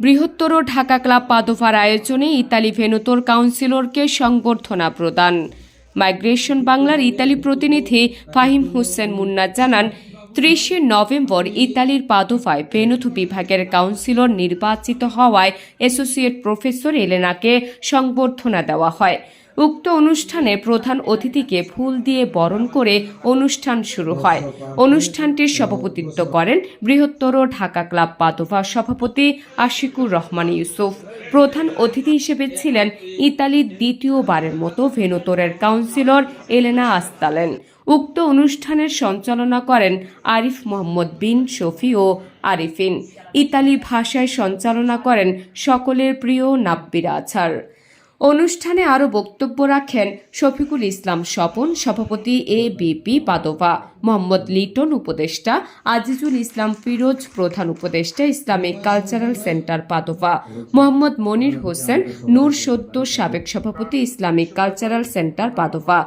বৃহত্তর ঢাকা ক্লাব পাদোফার আয়োজনে ইতালি ভেনুতোর কাউন্সিলরকে সংবর্ধনা প্রদান। মাইগ্রেশন বাংলার ইতালি প্রতিনিধি ফাহিম হোসেন মুন্না জানান ত্রিশে নভেম্বর ইতালির পাদোফায় ভেনুতু বিভাগের কাউন্সিলর নির্বাচিত হওয়ায় অ্যাসোসিয়েট প্রফেসর এলেনাকে সংবর্ধনা দেওয়া হয়। উক্ত অনুষ্ঠানে প্রধান অতিথিকে ফুল দিয়ে বরণ করে অনুষ্ঠান শুরু হয়। অনুষ্ঠানটির সভাপতিত্ব করেন বৃহত্তর ঢাকা ক্লাব পাদোভা সভাপতি আশিকুর রহমান ইউসুফ। প্রধান অতিথি হিসেবে ছিলেন ইতালির দ্বিতীয়বারের মতো ভেনুতরের কাউন্সিলর এলেনা আস্তালেন। উক্ত অনুষ্ঠানের সঞ্চালনা করেন আরিফ মোহাম্মদ বিন শফি ও আরিফিন। ইতালি ভাষায় সঞ্চালনা করেন সকলের প্রিয় নাব্বির আছার। অনুষ্ঠানে আরও বক্তব্য রাখেন শফিকুল ইসলাম স্বপন, সভাপতি A BP Padova Mohammad Liton উপদেষ্টা, আজিজুল ইসলাম ফিরোজ, প্রধান উপদেষ্টা, Islamic cultural centre Padova Mohammad Monir Hossain, Noor সদ্য সাবেক সভাপতি, Islamic cultural centre Padova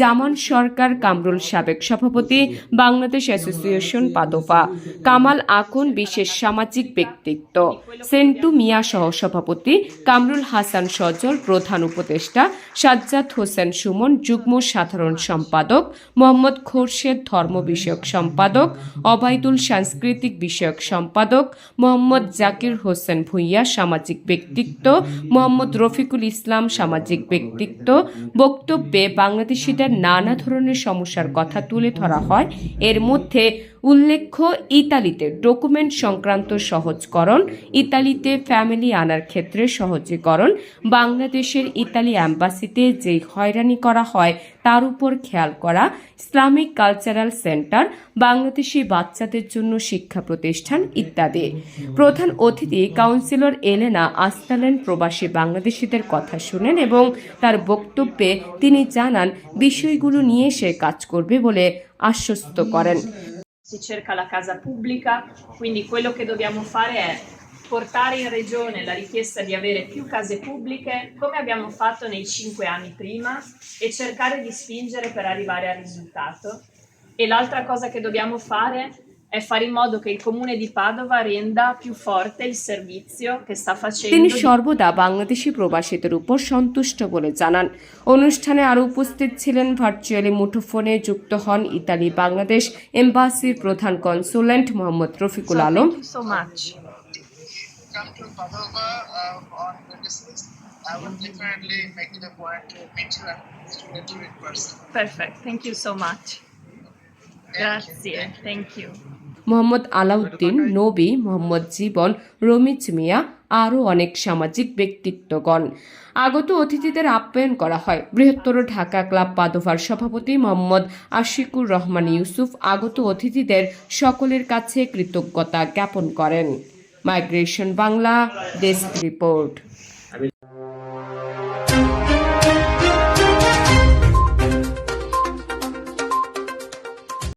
Zaman Sarkar Kamrul সাবেক সভাপতি, বাংলাদেশ অ্যাসোসিয়েশন পাদোভা কামাল আকন বিশেষ সামাজিক ব্যক্তিত্ব, সেন্টু মিয়া সহ সভাপতি, কামরুল হাসান সজল প্রধান উপদেষ্টা সাজ্জাদ হোসেন সুমন, যুগ্ম সাধারণ সম্পাদক মোহাম্মদ খোরশেদ, ধর্ম বিষয়ক সম্পাদক, অবায়দুল সাংস্কৃতিক বিষয়ক সম্পাদক মোহাম্মদ জাকির হোসেন ভুইয়া, সামাজিক ব্যক্তিত্ব মোহাম্মদ রফিকুল ইসলাম, সামাজিক ব্যক্তিত্ব। বক্তব্যে বাংলাদেশিদের নানা ধরনের সমস্যার কথা তুলে ধরা হয়। এর মধ্যে উল্লেখ্য, ইতালিতে ডকুমেন্ট সংক্রান্ত সহজকরণ, ইতালিতে ফ্যামিলি আনার ক্ষেত্রে সহজীকরণ, বাংলাদেশের ইতালি অ্যাম্বাসিতে যে হয়রানি করা হয় তার উপর খেয়াল করা, ইসলামিক কালচারাল সেন্টার, বাংলাদেশি বাচ্চাদের জন্য শিক্ষা প্রতিষ্ঠান ইত্যাদি। প্রধান অতিথি কাউন্সিলর এলেনা আস্তালেন প্রবাসী বাংলাদেশিদের কথা শুনেন এবং তার বক্তব্যে তিনি জানান, বিষয়গুলো নিয়ে সে কাজ করবে বলে আশ্বস্ত করেন। Si cerca la casa pubblica, quindi quello che dobbiamo fare è portare in regione la richiesta di avere più case pubbliche come abbiamo fatto nei cinque anni prima e cercare di spingere per arrivare al risultato. E l'altra cosa che dobbiamo fare è fare in modo che il comune di Padova renda più forte il servizio che sta facendo. তিনি সর্বদা বাংলাদেশি প্রবাসীদের উপর সন্তুষ্ট বলে জানান অনুষ্ঠানে আরও উপস্থিত ছিলেন ভার্চুয়ালি মুঠোফোনে যুক্ত হন ইতালি বাংলাদেশ এম্বাসির প্রধান consultant Mohammad Rafiqul Alam thank you so much. come to Padova uh, on 26th, I will definitely make it a point to meet you and student you in person. Perfect. Thank you so much. Grazie. Thank you. Mohammad Alauddin, Nabi Mohammad জীবন রমিজ মিয়া, আরও অনেক সামাজিক ব্যক্তিত্বগণ। আগত অতিথিদের আপ্যায়ন করা হয়। বৃহত্তর Dhaka club পাদোভার সভাপতি মোহাম্মদ আশিকুর রহমান ইউসুফ আগত অতিথিদের সকলের কাছে কৃতজ্ঞতা জ্ঞাপন করেন। Migration Bangla desk report.